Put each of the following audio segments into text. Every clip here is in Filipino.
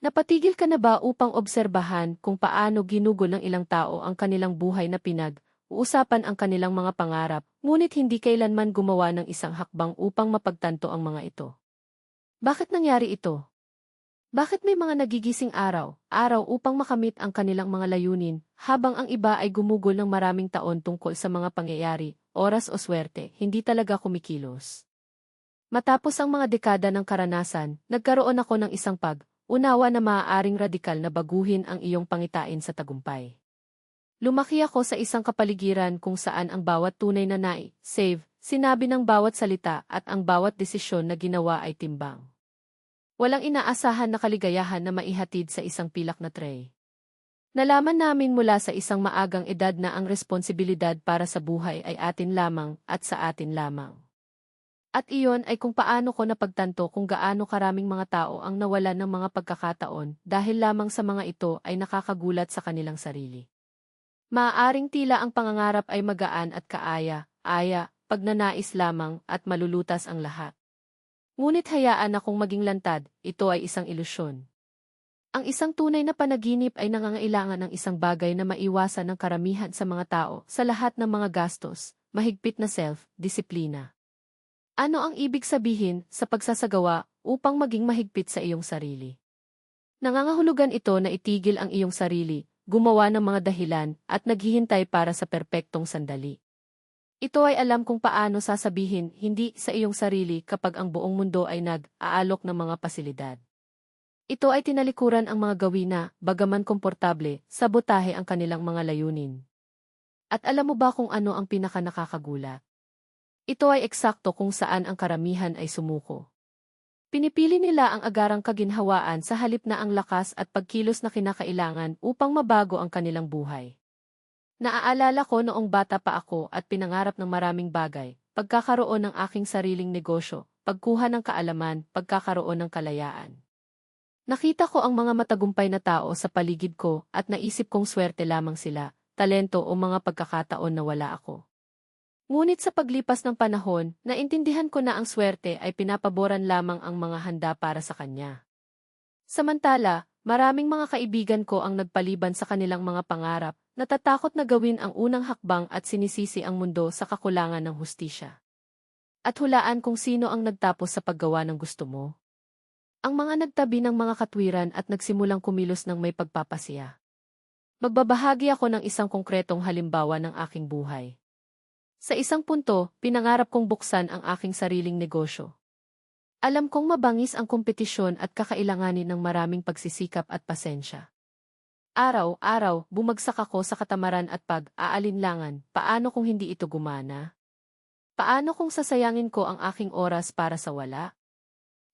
Napatigil ka na ba upang obserbahan kung paano ginugol ng ilang tao ang kanilang buhay na pinag, uusapan ang kanilang mga pangarap, ngunit hindi kailanman gumawa ng isang hakbang upang mapagtanto ang mga ito? Bakit nangyari ito? Bakit may mga nagigising araw, araw upang makamit ang kanilang mga layunin, habang ang iba ay gumugol ng maraming taon tungkol sa mga pangyayari, oras o swerte, hindi talaga kumikilos. Matapos ang mga dekada ng karanasan, nagkaroon ako ng isang pag, Unawa na maaaring radikal na baguhin ang iyong pangitain sa tagumpay. Lumaki ako sa isang kapaligiran kung saan ang bawat tunay na nai, save, sinabi ng bawat salita at ang bawat desisyon na ginawa ay timbang. Walang inaasahan na kaligayahan na maihatid sa isang pilak na tray. Nalaman namin mula sa isang maagang edad na ang responsibilidad para sa buhay ay atin lamang at sa atin lamang. At iyon ay kung paano ko napagtanto kung gaano karaming mga tao ang nawalan ng mga pagkakataon dahil lamang sa mga ito ay nakakagulat sa kanilang sarili. Maaaring tila ang pangangarap ay magaan at kaaya, aya, pagnanais lamang at malulutas ang lahat. Ngunit hayaan akong maging lantad, ito ay isang ilusyon. Ang isang tunay na panaginip ay nangangailangan ng isang bagay na maiwasan ng karamihan sa mga tao sa lahat ng mga gastos, mahigpit na self-disiplina. Ano ang ibig sabihin sa pagsasagawa upang maging mahigpit sa iyong sarili? Nangangahulugan ito na itigil ang iyong sarili, gumawa ng mga dahilan, at naghihintay para sa perpektong sandali. Ito ay alam kung paano sasabihin hindi sa iyong sarili kapag ang buong mundo ay nag-aalok ng mga pasilidad. Ito ay tinalikuran ang mga gawin na, bagaman komportable, sabotahe ang kanilang mga layunin. At alam mo ba kung ano ang pinaka nakakagulat? Ito ay eksakto kung saan ang karamihan ay sumuko. Pinipili nila ang agarang kaginhawaan sa halip na ang lakas at pagkilos na kinakailangan upang mabago ang kanilang buhay. Naaalala ko noong bata pa ako at pinangarap ng maraming bagay, pagkakaroon ng aking sariling negosyo, pagkuha ng kaalaman, pagkakaroon ng kalayaan. Nakita ko ang mga matagumpay na tao sa paligid ko at naisip kong swerte lamang sila, talento o mga pagkakataon na wala ako. Ngunit sa paglipas ng panahon, naintindihan ko na ang swerte ay pinapaboran lamang ang mga handa para sa kanya. Samantala, maraming mga kaibigan ko ang nagpaliban sa kanilang mga pangarap, natatakot na gawin ang unang hakbang at sinisisi ang mundo sa kakulangan ng hustisya. At hulaan kung sino ang nagtapos sa paggawa ng gusto mo. Ang mga nagtabi ng mga katwiran at nagsimulang kumilos ng may pagpapasiya. Magbabahagi ako ng isang konkretong halimbawa ng aking buhay. Sa isang punto, pinangarap kong buksan ang aking sariling negosyo. Alam kong mabangis ang kompetisyon at kakailanganin ng maraming pagsisikap at pasensya. Araw-araw, bumagsak ako sa katamaran at pag-aalinlangan, paano kung hindi ito gumana? Paano kung sasayangin ko ang aking oras para sa wala?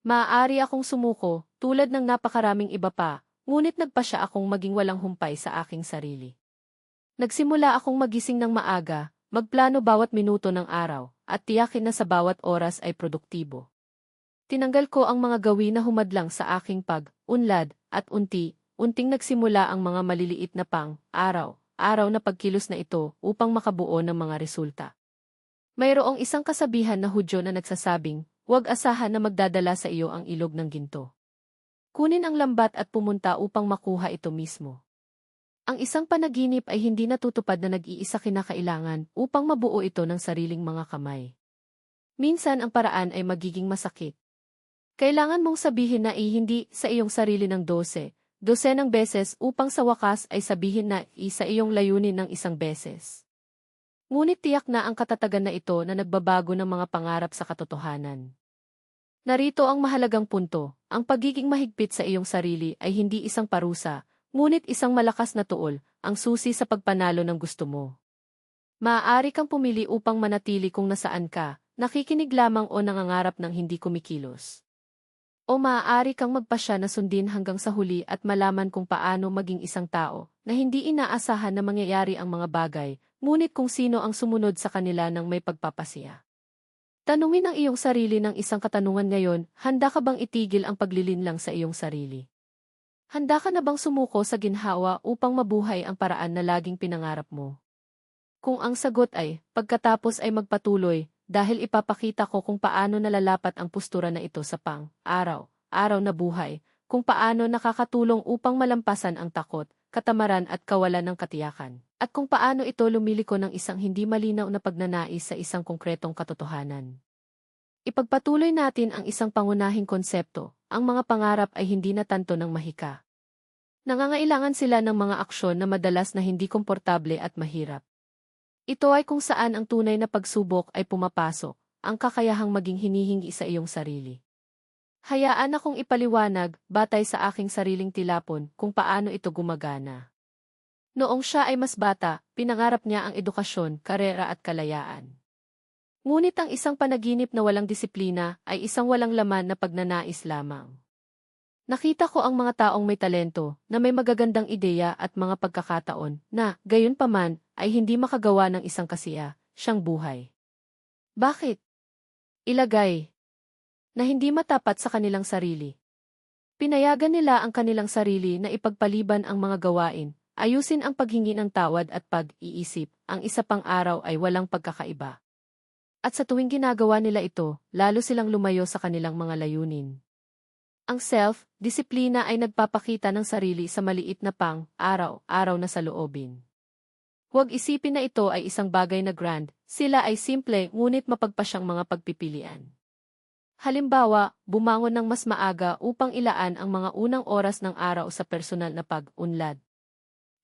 Maaari akong sumuko, tulad ng napakaraming iba pa, ngunit nagpa siya akong maging walang humpay sa aking sarili. Nagsimula akong magising ng maaga, Magplano bawat minuto ng araw, at tiyakin na sa bawat oras ay produktibo. Tinanggal ko ang mga gawin na humadlang sa aking pag-unlad, at unti, unting nagsimula ang mga maliliit na pang, araw, araw na pagkilos na ito upang makabuo ng mga resulta. Mayroong isang kasabihan na hudyo na nagsasabing, huwag asahan na magdadala sa iyo ang ilog ng ginto. Kunin ang lambat at pumunta upang makuha ito mismo. Ang isang panaginip ay hindi natutupad na nag-iisa kinakailangan upang mabuo ito ng sariling mga kamay. Minsan ang paraan ay magiging masakit. Kailangan mong sabihin na ay hindi sa iyong sarili ng dose, dosenang beses upang sa wakas ay sabihin na isa iyong layunin ng isang beses. Ngunit tiyak na ang katatagan na ito na nagbabago ng mga pangarap sa katotohanan. Narito ang mahalagang punto, ang pagiging mahigpit sa iyong sarili ay hindi isang parusa, Ngunit isang malakas na tuol, ang susi sa pagpanalo ng gusto mo. Maaari kang pumili upang manatili kung nasaan ka, nakikinig lamang o nangangarap ng hindi kumikilos. O maaari kang magpasya na sundin hanggang sa huli at malaman kung paano maging isang tao na hindi inaasahan na mangyayari ang mga bagay, ngunit kung sino ang sumunod sa kanila ng may pagpapasya. Tanungin ang iyong sarili ng isang katanungan ngayon, handa ka bang itigil ang paglilinlang sa iyong sarili? Handa ka na bang sumuko sa ginhawa upang mabuhay ang paraan na laging pinangarap mo? Kung ang sagot ay, pagkatapos ay magpatuloy, dahil ipapakita ko kung paano nalalapat ang postura na ito sa pang, araw, araw na buhay, kung paano nakakatulong upang malampasan ang takot, katamaran at kawalan ng katiyakan, at kung paano ito lumiliko ng isang hindi malinaw na pagnanais sa isang konkretong katotohanan. Ipagpatuloy natin ang isang pangunahing konsepto, ang mga pangarap ay hindi natanto ng mahika. Nangangailangan sila ng mga aksyon na madalas na hindi komportable at mahirap. Ito ay kung saan ang tunay na pagsubok ay pumapasok, ang kakayahang maging hinihingi sa iyong sarili. Hayaan akong ipaliwanag, batay sa aking sariling tilapon, kung paano ito gumagana. Noong siya ay mas bata, pinangarap niya ang edukasyon, karera at kalayaan. Ngunit ang isang panaginip na walang disiplina ay isang walang laman na pagnanais lamang. Nakita ko ang mga taong may talento, na may magagandang ideya at mga pagkakataon, na, gayon paman, ay hindi makagawa ng isang kasiya, siyang buhay. Bakit? Ilagay, na hindi matapat sa kanilang sarili. Pinayagan nila ang kanilang sarili na ipagpaliban ang mga gawain, ayusin ang paghingi ng tawad at pag-iisip, ang isa pang araw ay walang pagkakaiba. At sa tuwing ginagawa nila ito, lalo silang lumayo sa kanilang mga layunin. Ang self-disiplina ay nagpapakita ng sarili sa maliit na pang, araw-araw na sa loobin. Huwag isipin na ito ay isang bagay na grand, sila ay simple ngunit mapagpasyang mga pagpipilian. Halimbawa, bumangon ng mas maaga upang ilaan ang mga unang oras ng araw sa personal na pag-unlad.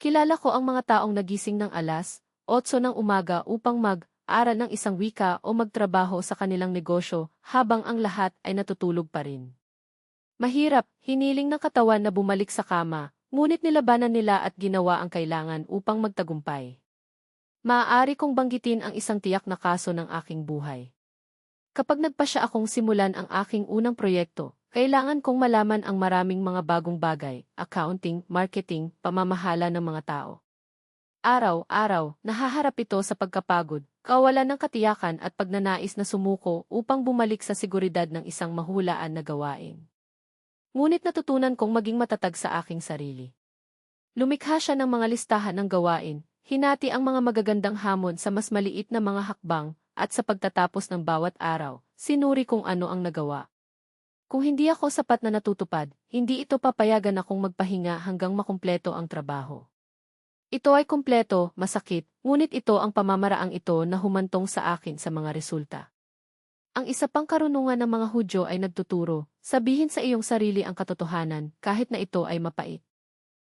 Kilala ko ang mga taong nagising ng alas, 8 ng umaga upang mag-aral ng isang wika o magtrabaho sa kanilang negosyo habang ang lahat ay natutulog pa rin. Mahirap, hiniling ng katawan na bumalik sa kama, ngunit nilabanan nila at ginawa ang kailangan upang magtagumpay. Maaari kong banggitin ang isang tiyak na kaso ng aking buhay. Kapag nagpasya akong simulan ang aking unang proyekto, kailangan kong malaman ang maraming mga bagong bagay, accounting, marketing, pamamahala ng mga tao. Araw-araw, nahaharap ito sa pagkapagod, kawalan ng katiyakan at pagnanais na sumuko upang bumalik sa seguridad ng isang mahulaan na gawain. Ngunit natutunan kong maging matatag sa aking sarili. Lumikha siya ng mga listahan ng gawain, hinati ang mga magagandang hamon sa mas maliit na mga hakbang, at sa pagtatapos ng bawat araw, sinuri kung ano ang nagawa. Kung hindi ako sapat na natutupad, hindi ito papayagan akong magpahinga hanggang makumpleto ang trabaho. Ito ay kumpleto, masakit, ngunit ito ang pamamaraang ito na humantong sa akin sa mga resulta. Ang isa pang karunungan ng mga Hudyo ay nagtuturo, sabihin sa iyong sarili ang katotohanan kahit na ito ay mapait.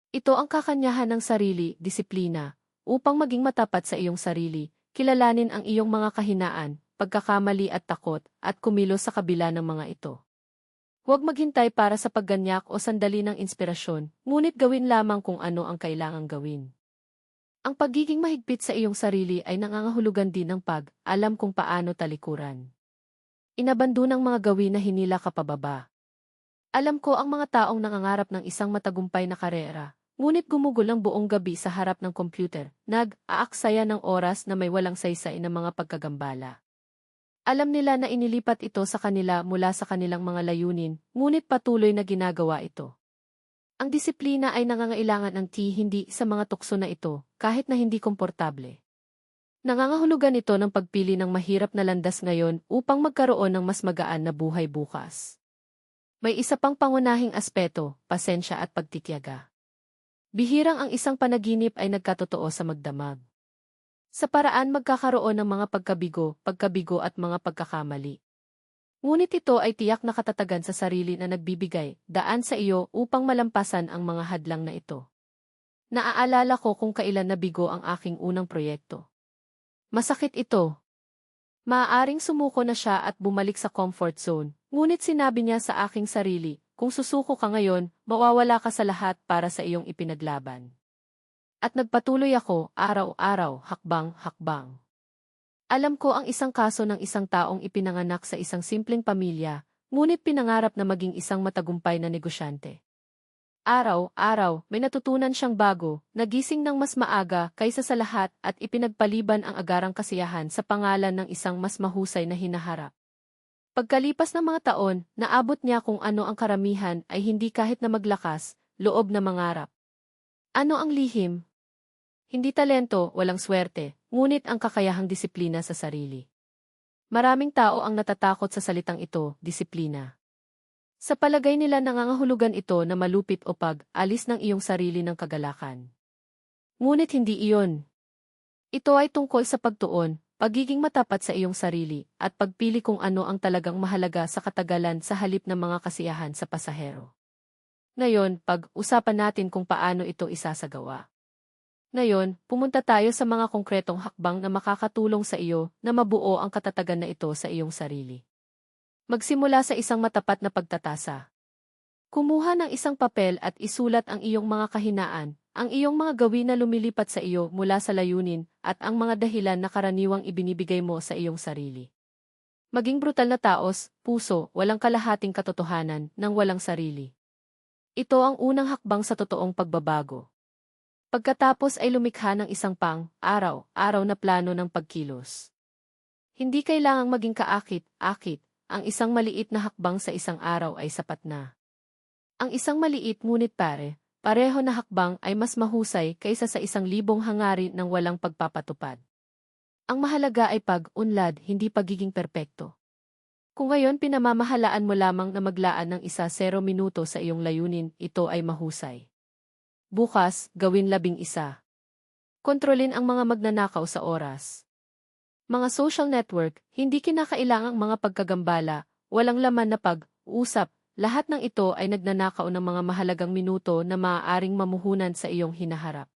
Ito ang kakanyahan ng sarili, disiplina, upang maging matapat sa iyong sarili, kilalanin ang iyong mga kahinaan, pagkakamali at takot, at kumilos sa kabila ng mga ito. Huwag maghintay para sa pagganyak o sandali ng inspirasyon, ngunit gawin lamang kung ano ang kailangang gawin. Ang pagiging mahigpit sa iyong sarili ay nangangahulugan din ng pag-alam kung paano talikuran. Inabando ng mga gawin na hinila ka pababa. Alam ko ang mga taong nangangarap ng isang matagumpay na karera, Ngunit gumugol ang buong gabi sa harap ng computer, nag-aaksaya ng oras na may walang saysay na mga pagkagambala. Alam nila na inilipat ito sa kanila mula sa kanilang mga layunin, ngunit patuloy na ginagawa ito. Ang disiplina ay nangangailangan ng ti hindi sa mga tukso na ito, kahit na hindi komportable. Nangangahulugan ito ng pagpili ng mahirap na landas ngayon upang magkaroon ng mas magaan na buhay bukas. May isa pang pangunahing aspeto, pasensya at pagtitiyaga. Bihirang ang isang panaginip ay nagkatotoo sa magdamag. Sa paraan magkakaroon ng mga pagkabigo, pagkabigo at mga pagkakamali. Ngunit ito ay tiyak na katatagan sa sarili na nagbibigay, daan sa iyo upang malampasan ang mga hadlang na ito. Naaalala ko kung kailan nabigo ang aking unang proyekto. Masakit ito. Maaaring sumuko na siya at bumalik sa comfort zone, ngunit sinabi niya sa aking sarili, kung susuko ka ngayon, mawawala ka sa lahat para sa iyong ipinaglaban. At nagpatuloy ako, araw-araw, hakbang-hakbang. Alam ko ang isang kaso ng isang taong ipinanganak sa isang simpleng pamilya, ngunit pinangarap na maging isang matagumpay na negosyante. Araw-araw, may natutunan siyang bago, nagising ng mas maaga kaysa sa lahat at ipinagpaliban ang agarang kasiyahan sa pangalan ng isang mas mahusay na hinaharap. Pagkalipas ng mga taon, naabot niya kung ano ang karamihan ay hindi kahit na maglakas, loob na mangarap. Ano ang lihim? Hindi talento, walang swerte, ngunit ang kakayahang disiplina sa sarili. Maraming tao ang natatakot sa salitang ito, disiplina. Sa palagay nila nangangahulugan ito na malupit o pag-alis ng iyong sarili ng kagalakan. Ngunit hindi iyon. Ito ay tungkol sa pagtuon, pagiging matapat sa iyong sarili, at pagpili kung ano ang talagang mahalaga sa katagalan sa halip ng mga kasiyahan sa pasahero. Ngayon, pag-usapan natin kung paano ito isasagawa. Ngayon, pumunta tayo sa mga konkretong hakbang na makakatulong sa iyo na mabuo ang katatagan na ito sa iyong sarili. Magsimula sa isang matapat na pagtatasa. Kumuha ng isang papel at isulat ang iyong mga kahinaan, ang iyong mga gawin na lumilipat sa iyo mula sa layunin, at ang mga dahilan na karaniwang ibinibigay mo sa iyong sarili. Maging brutal na taos, puso, walang kalahating katotohanan, ng walang sarili. Ito ang unang hakbang sa totoong pagbabago. Pagkatapos ay lumikha ng isang pang, araw, araw na plano ng pagkilos. Hindi kailangang maging kaakit-akit, ang isang maliit na hakbang sa isang araw ay sapat na. Ang isang maliit ngunit pare, pareho na hakbang ay mas mahusay kaysa sa isang libong hangarin ng walang pagpapatupad. Ang mahalaga ay pag-unlad, hindi pagiging perpekto. Kung ngayon pinamamahalaan mo lamang na maglaan ng isa zero minuto sa iyong layunin, ito ay mahusay. Bukas, gawin labing isa. Kontrolin ang mga magnanakaw sa oras. Mga social network, hindi kinakailangang mga pagkagambala, walang laman na pag-usap, lahat ng ito ay nagnanakaw ng mga mahalagang minuto na maaaring mamuhunan sa iyong hinaharap.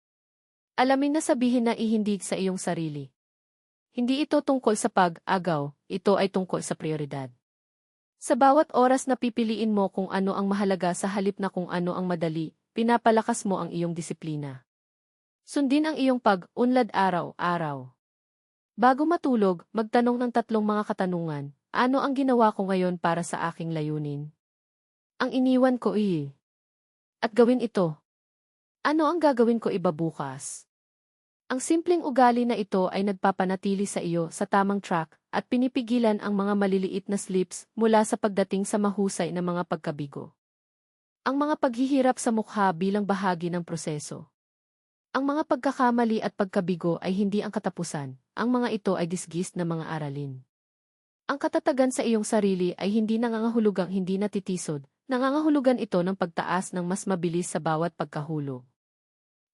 Alamin na sabihin na ihindig sa iyong sarili. Hindi ito tungkol sa pag-agaw, ito ay tungkol sa prioridad. Sa bawat oras na pipiliin mo kung ano ang mahalaga sa halip na kung ano ang madali, pinapalakas mo ang iyong disiplina. Sundin ang iyong pag-unlad araw-araw. Bago matulog, magtanong ng tatlong mga katanungan, ano ang ginawa ko ngayon para sa aking layunin? Ang iniwan ko i. At gawin ito. Ano ang gagawin ko iba bukas? Ang simpleng ugali na ito ay nagpapanatili sa iyo sa tamang track at pinipigilan ang mga maliliit na slips mula sa pagdating sa mahusay na mga pagkabigo. Ang mga paghihirap sa mukha bilang bahagi ng proseso. Ang mga pagkakamali at pagkabigo ay hindi ang katapusan, ang mga ito ay disgist na mga aralin. Ang katatagan sa iyong sarili ay hindi nangangahulugang hindi natitisod, nangangahulugan ito ng pagtaas ng mas mabilis sa bawat pagkahulog.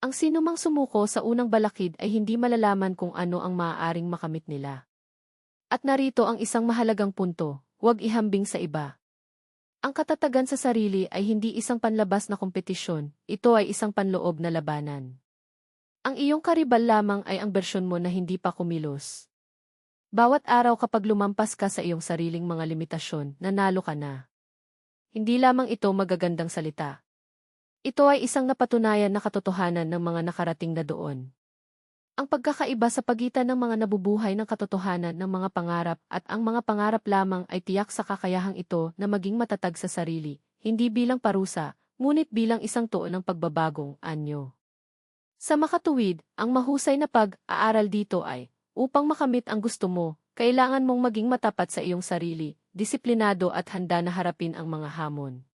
Ang sinumang sumuko sa unang balakid ay hindi malalaman kung ano ang maaaring makamit nila. At narito ang isang mahalagang punto, huwag ihambing sa iba. Ang katatagan sa sarili ay hindi isang panlabas na kompetisyon, ito ay isang panloob na labanan. Ang iyong karibal lamang ay ang bersyon mo na hindi pa kumilos. Bawat araw kapag lumampas ka sa iyong sariling mga limitasyon, nanalo ka na. Hindi lamang ito magagandang salita, ito ay isang napatunayan na katotohanan ng mga nakarating na doon. Ang pagkakaiba sa pagitan ng mga nabubuhay ng katotohanan ng mga pangarap at ang mga pangarap lamang ay tiyak sa kakayahang ito na maging matatag sa sarili, hindi bilang parusa, ngunit bilang isang tuon ng pagbabagong anyo. Sa makatuwid, ang mahusay na pag-aaral dito ay, upang makamit ang gusto mo, kailangan mong maging matapat sa iyong sarili, disiplinado at handa na harapin ang mga hamon.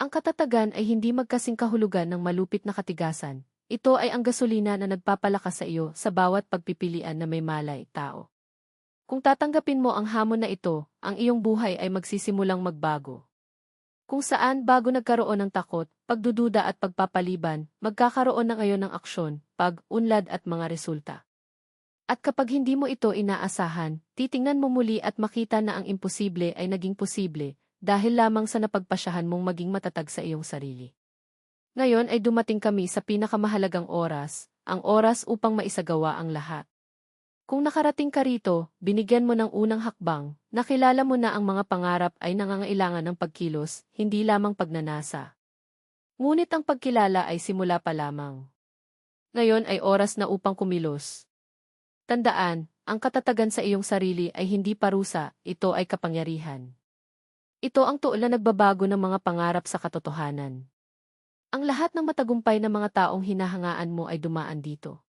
Ang katatagan ay hindi magkasing kahulugan ng malupit na katigasan. Ito ay ang gasolina na nagpapalakas sa iyo sa bawat pagpipilian na may malay, tao. Kung tatanggapin mo ang hamon na ito, ang iyong buhay ay magsisimulang magbago. Kung saan bago nagkaroon ng takot, pagdududa at pagpapaliban, magkakaroon na ngayon ng aksyon, pag-unlad at mga resulta. At kapag hindi mo ito inaasahan, titingnan mo muli at makita na ang imposible ay naging posible, dahil lamang sa napagpasyahan mong maging matatag sa iyong sarili. Ngayon ay dumating kami sa pinakamahalagang oras, ang oras upang maisagawa ang lahat. Kung nakarating ka rito, binigyan mo ng unang hakbang, nakilala mo na ang mga pangarap ay nangangailangan ng pagkilos, hindi lamang pagnanasa. Ngunit ang pagkilala ay simula pa lamang. Ngayon ay oras na upang kumilos. Tandaan, ang katatagan sa iyong sarili ay hindi parusa, ito ay kapangyarihan. Ito ang tuol na nagbabago ng mga pangarap sa katotohanan. Ang lahat ng matagumpay na mga taong hinahangaan mo ay dumaan dito.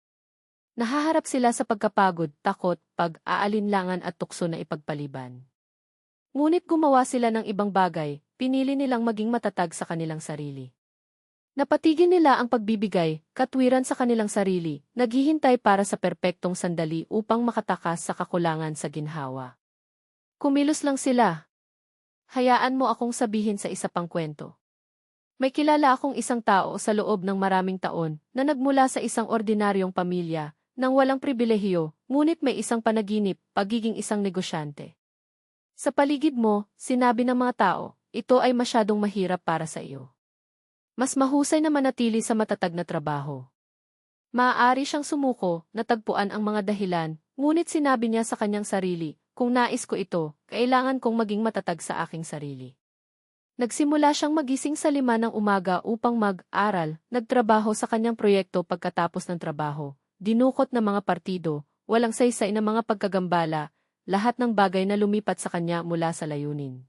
Nahaharap sila sa pagkapagod, takot, pag-aalinlangan at tukso na ipagpaliban. Ngunit gumawa sila ng ibang bagay, pinili nilang maging matatag sa kanilang sarili. Napatigin nila ang pagbibigay, katwiran sa kanilang sarili, naghihintay para sa perpektong sandali upang makatakas sa kakulangan sa ginhawa. Kumilos lang sila, Hayaan mo akong sabihin sa isa pang kwento. May kilala akong isang tao sa loob ng maraming taon na nagmula sa isang ordinaryong pamilya nang walang pribilehiyo, ngunit may isang panaginip, pagiging isang negosyante. Sa paligid mo, sinabi ng mga tao, ito ay masyadong mahirap para sa iyo. Mas mahusay na manatili sa matatag na trabaho. Maaari siyang sumuko, natagpuan ang mga dahilan, ngunit sinabi niya sa kanyang sarili, kung nais ko ito, kailangan kong maging matatag sa aking sarili. Nagsimula siyang magising sa lima ng umaga upang mag-aral, nagtrabaho sa kanyang proyekto pagkatapos ng trabaho, dinukot ng mga partido, walang saysay na mga pagkagambala, lahat ng bagay na lumipat sa kanya mula sa layunin.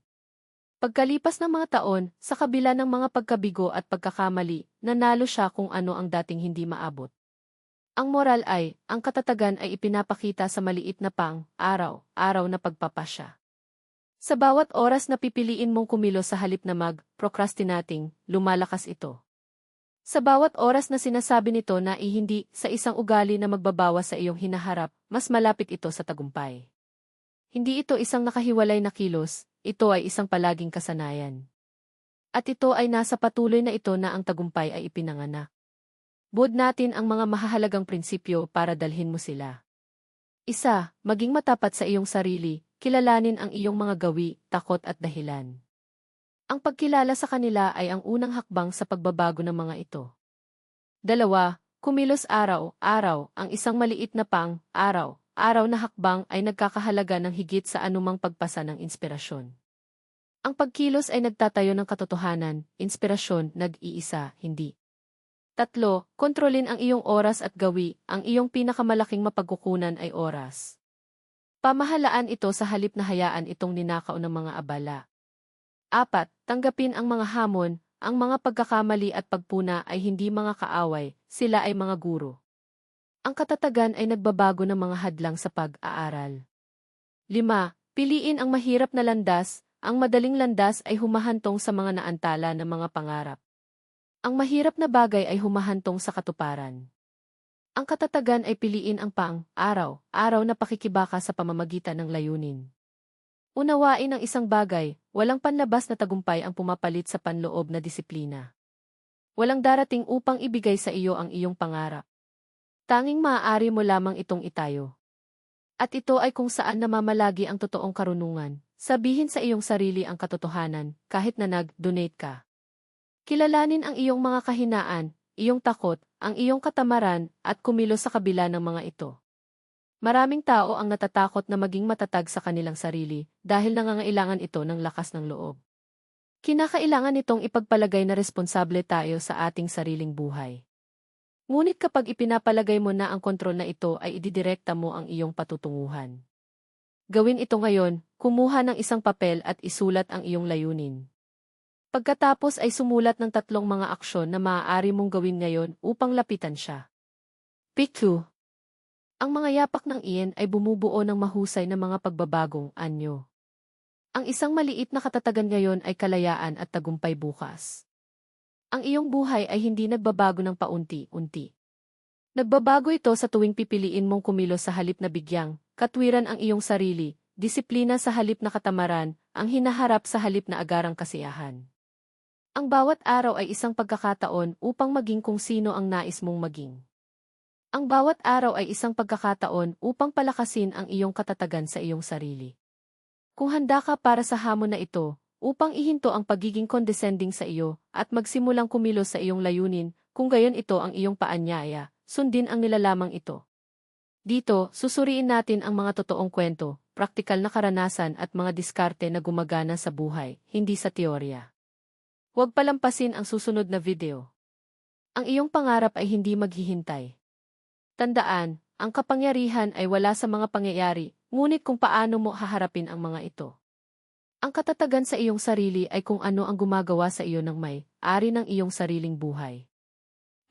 Pagkalipas ng mga taon, sa kabila ng mga pagkabigo at pagkakamali, nanalo siya kung ano ang dating hindi maabot. Ang moral ay, ang katatagan ay ipinapakita sa maliit na pang, araw, araw na pagpapasya. Sa bawat oras na pipiliin mong kumilos sa halip na mag-procrastinating, lumalakas ito. Sa bawat oras na sinasabi nito na ihindi sa isang ugali na magbabawa sa iyong hinaharap, mas malapit ito sa tagumpay. Hindi ito isang nakahiwalay na kilos, ito ay isang palaging kasanayan. At ito ay nasa patuloy na ito na ang tagumpay ay ipinanganak. Buod natin ang mga mahahalagang prinsipyo para dalhin mo sila. Isa, maging matapat sa iyong sarili, kilalanin ang iyong mga gawi, takot at dahilan. Ang pagkilala sa kanila ay ang unang hakbang sa pagbabago ng mga ito. Dalawa, kumilos araw-araw ang isang maliit na pang, araw, araw na hakbang ay nagkakahalaga ng higit sa anumang pagpasa ng inspirasyon. Ang pagkilos ay nagtatayo ng katotohanan, inspirasyon, nag-iisa, hindi. Tatlo, kontrolin ang iyong oras at gawi, ang iyong pinakamalaking mapagkukunan ay oras. Pamahalaan ito sa halip na hayaan itong ninakaw ng mga abala. Apat, tanggapin ang mga hamon, ang mga pagkakamali at pagpuna ay hindi mga kaaway, sila ay mga guro. Ang katatagan ay nagbabago ng mga hadlang sa pag-aaral. 5. Piliin ang mahirap na landas, ang madaling landas ay humahantong sa mga naantala ng mga pangarap. Ang mahirap na bagay ay humahantong sa katuparan. Ang katatagan ay piliin ang pang, araw, araw na pakikibaka sa pamamagitan ng layunin. Unawain ang isang bagay, walang panlabas na tagumpay ang pumapalit sa panloob na disiplina. Walang darating upang ibigay sa iyo ang iyong pangarap. Tanging maaari mo lamang itong itayo. At ito ay kung saan namamalagi ang totoong karunungan. Sabihin sa iyong sarili ang katotohanan, kahit na nag-donate ka. Kilalanin ang iyong mga kahinaan, iyong takot, ang iyong katamaran, at kumilos sa kabila ng mga ito. Maraming tao ang natatakot na maging matatag sa kanilang sarili dahil nangangailangan ito ng lakas ng loob. Kinakailangan itong ipagpalagay na responsable tayo sa ating sariling buhay. Ngunit kapag ipinapalagay mo na ang kontrol na ito ay ididirekta mo ang iyong patutunguhan. Gawin ito ngayon, kumuha ng isang papel at isulat ang iyong layunin. Pagkatapos ay sumulat ng tatlong mga aksyon na maaari mong gawin ngayon upang lapitan siya. Pick 2. Ang mga yapak ng iyan ay bumubuo ng mahusay na mga pagbabagong anyo. Ang isang maliit na katatagan ngayon ay kalayaan at tagumpay bukas. Ang iyong buhay ay hindi nagbabago ng paunti-unti. Nagbabago ito sa tuwing pipiliin mong kumilos sa halip na bigyang, katwiran ang iyong sarili, disiplina sa halip na katamaran, ang hinaharap sa halip na agarang kasiyahan. Ang bawat araw ay isang pagkakataon upang maging kung sino ang nais mong maging. Ang bawat araw ay isang pagkakataon upang palakasin ang iyong katatagan sa iyong sarili. Kung handa ka para sa hamon na ito, upang ihinto ang pagiging condescending sa iyo at magsimulang kumilos sa iyong layunin, kung gayon ito ang iyong paanyaya, sundin ang nilalamang ito. Dito, susuriin natin ang mga totoong kwento, praktikal na karanasan at mga diskarte na gumagana sa buhay, hindi sa teorya. Huwag palampasin ang susunod na video. Ang iyong pangarap ay hindi maghihintay. Tandaan, ang kapangyarihan ay wala sa mga pangyayari, ngunit kung paano mo haharapin ang mga ito. Ang katatagan sa iyong sarili ay kung ano ang gumagawa sa iyo ng may, ari ng iyong sariling buhay.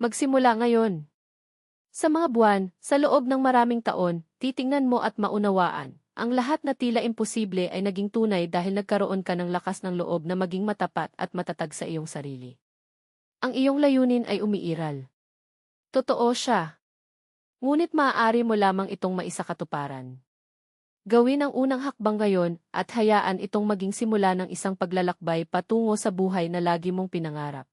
Magsimula ngayon. Sa mga buwan, sa loob ng maraming taon, titingnan mo at maunawaan, ang lahat na tila imposible ay naging tunay dahil nagkaroon ka ng lakas ng loob na maging matapat at matatag sa iyong sarili. Ang iyong layunin ay umiiral. Totoo siya. Ngunit maaari mo lamang itong maisakatuparan. Gawin ang unang hakbang ngayon at hayaan itong maging simula ng isang paglalakbay patungo sa buhay na lagi mong pinangarap.